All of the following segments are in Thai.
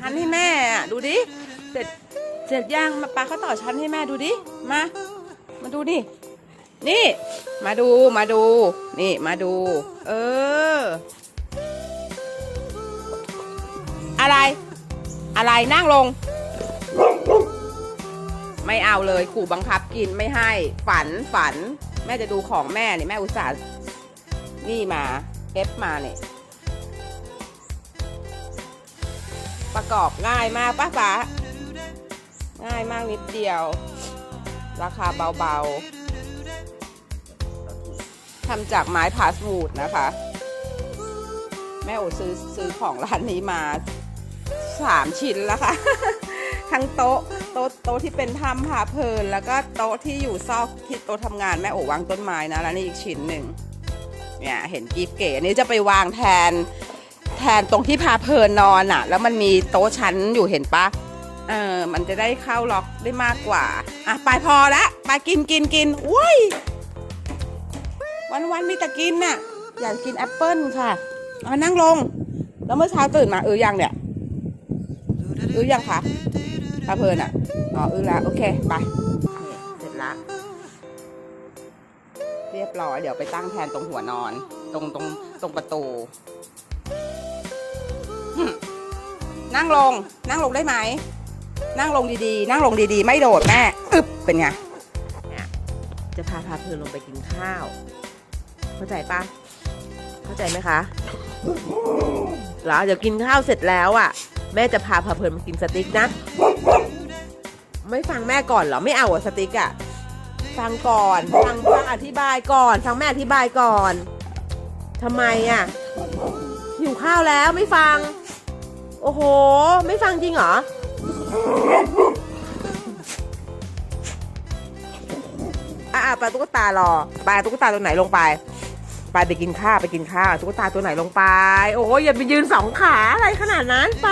ชั้นให้แม่อะดูดิเสร็จเสร็จยังมาปลาเขาต่อชั้นให้แม่ดูดิมา มาดูดินี่ มาดูมาดู นี่มาดู เออ อะไร อะไรนั่งลง ไม่เอาเลยขู่บังคับกินไม่ให้ ฝันฝัน แม่จะดูของแม่นี่แม่อุตส่าห์นี่มาเอฟมาเนี่ย ประกอบง่ายมากป้าป๋าง่ายมากนิดเดียว ราคาเบาๆทำจากไม้พาสมูดนะคะ แม่โอซื้อซื้อของร้านนี้มาสามชิ้นแล้วค่ะ ทั้งโต๊ะโต๊ะโต๊ะที่เป็นถ้ำผาเพลิน แล้วก็โต๊ะที่อยู่ซอกที่โต๊ะทำงานแม่โอวางต้นไม้นะแล้วนี่อีกชิ้นหนึ่งเนี่ยเห็นกีฟเก๋อันนี้จะไปวางแทน แทนตรงที่พาเพลินนอนอะ่ะ แล้วมันมีโต๊ะชั้นอยู่เห็นปะเออมันจะได้เข้าล็อกได้มากกว่าอะไปพอละไปกินกินกินอุ้ยวันวันมีแต่กินน่ะ อยากกินแอปเปิ้ลค่ะเอานั่งลง แล้วเมื่อเช้าตื่นมาเออยังเนี่ยเออยังคะพาเพลินอะอ๋อเออละโอเคไปเสร็จละเรียบร้อยเดี๋ยวไปตั้งแทนตรงหัวนอน ตรงตรงตรงประตู นั่งลง นั่งลงได้ไหม นั่งลงดีๆ นั่งลงดีๆ ไม่โดดแม่ อึบเป็นไงจะพาพาเพลินลงไปกินข้าว เข้าใจปะเข้าใจไหมคะหรอเดี๋ยวกินข้าวเสร็จแล้วอะ แม่จะพาพาเพลินมากินสติ๊กนะ ไม่ฟังแม่ก่อนเหรอ ไม่เอาอะสติ๊กอะฟังก่อน ฟังฟังอธิบายก่อน ฟังแม่อธิบายก่อนทำไมอะ หิวข้าวแล้วไม่ฟัง โอ้โห ไม่ฟังจริงเหรอ อะปลาตุ๊กตารอปลาตุ๊กตาตัวไหนลงไปไปไปกินข้าวไปกินข้าวตุ๊กตาตัวไหนลงไป โอ้ยอย่าไปยืนสองขาอะไรขนาดนั้นไป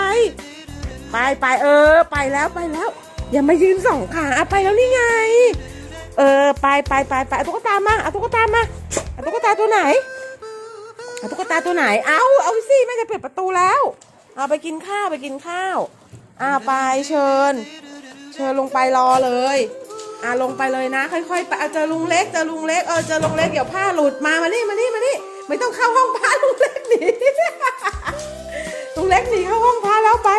ไปไปเออ ไปแล้วไปแล้ว อย่ามายืนสองขาอะไปแล้วนี่ไง เออ ไปไปไปไปเอาตุ๊กตามาเอาตุ๊กตามาเอาตุ๊กตาตัวไหน เอาตุ๊กตาตัวไหน เอาเอาสิแม่จะเปิดประตูแล้ว เอาไปกินข้าวไปกินข้าวอ่าไปเชิญ เชิญลงไปรอเลย อ่าลงไปเลยนะ ค่อยๆไปเอาเจอลุงเล็กเจอลุงเล็กเออเจอลุงเล็กเดี๋ยวผ้าหลุดมามานี่มานี่มานี่ไม่ต้องเข้าห้องผ้าลุงเล็กหนีลุงเล็กหนีเข้าห้องผ้าแล้วไป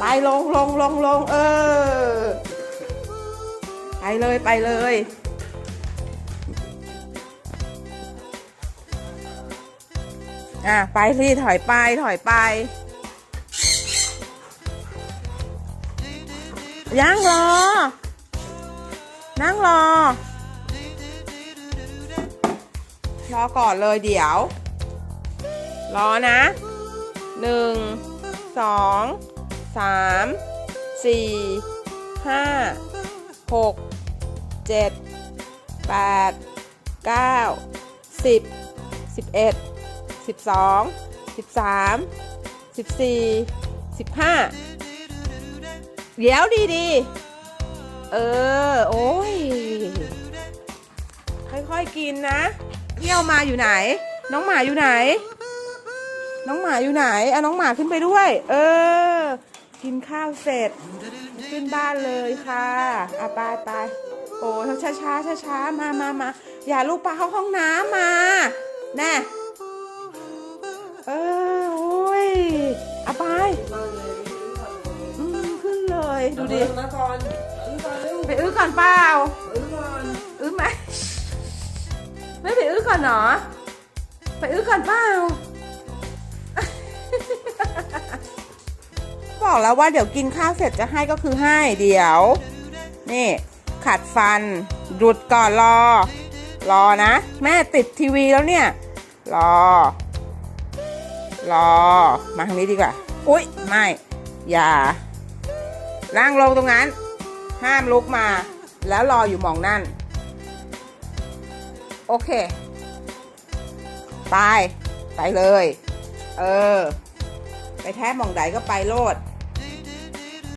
ไปลงลงลงลงเออ ไปเลยไปเลย อะไปสิถอยไปถอยไป ยังรอ นั่งรอ รอก่อนเลยเดี๋ยว รอนะหนึ่งสองสามสี่ห้าหกเจ็ดแปดเก้าสิบสิบเอ็ด สิบสองสิบสามสิบสี่สิบห้าเดี๋ยวดีดีเออ โอ้ย ค่อยๆกินนะเที่ยวมาอยู่ไหน น้องหมาอยู่ไหน น้องหมาอยู่ไหนเอาน้องหมาขึ้นไปด้วย เออ กินข้าวเสร็จ ขึ้นบ้านเลยค่ะอะไปไปโอ้ช้าช้าช้าช้ามามามาอย่าลูกปลาเข้าห้องน้ำมา แน่ อะไปอืมขึ้นเลย ดูดิมาก่อนอื้อก่อนเร็วไปอื้อก่อนเปล่า อื้อก่อนอื้อไหมไม่ไปอื้อก่อนเหรอ ไปอื้อก่อนเปล่า บอกแล้วว่าเดี๋ยวกินข้าวเสร็จจะให้ก็คือให้เดี๋ยว นี่ ขัดฟัน หยุดก่อนรอ รอนะ แม่ติดทีวีแล้วเนี่ย รอ รอ มาทางนี้ดีกว่า อุ๊ยไม่ อย่านั่งลงตรงนั้น ห้ามลุกมา แล้วรออยู่มองนั่น โอเค ไป ไปเลย เออ ไปแท้มองใดก็ไปโลด